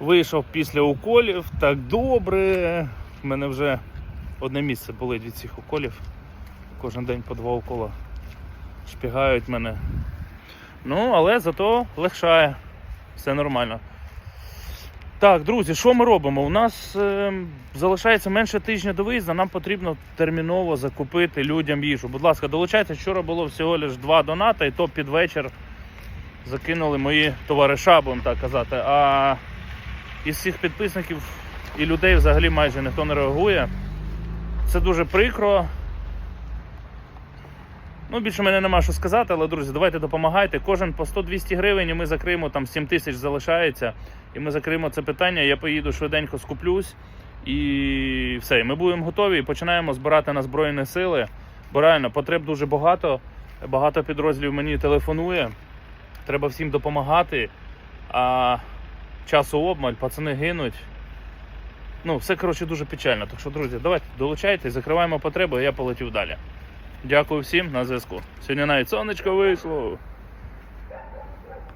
Вийшов після уколів, так добре. У мене вже одне місце болить від цих уколів. Кожен день по два укола шпігають мене. Ну, але зато легшає. Все нормально. Так, друзі, що ми робимо? У нас е, залишається менше тижня до виїзду, нам потрібно терміново закупити людям їжу. Будь ласка, долучайтесь, вчора було всього лише два доната, і то під вечір закинули мої товариша, будемо так казати. А із всіх підписників і людей взагалі майже ніхто не реагує. Це дуже прикро. Ну, більше мене нема що сказати, але друзі, давайте допомагайте. Кожен по 100-200 гривень, і ми закриємо, там 7 тисяч залишається. І ми закриємо це питання. Я поїду швиденько скуплюсь. І все, ми будемо готові і починаємо збирати на Збройні сили. Бо реально потреб дуже багато. Багато підрозділів мені телефонує. Треба всім допомагати. А часу обмаль, пацани гинуть. Ну, все коротше дуже печально. Так що, друзі, давайте долучайтесь, закриваємо потреби, а я полетів далі. Дякую всім на зв'язку. Сьогодні навіть сонечко вийшло.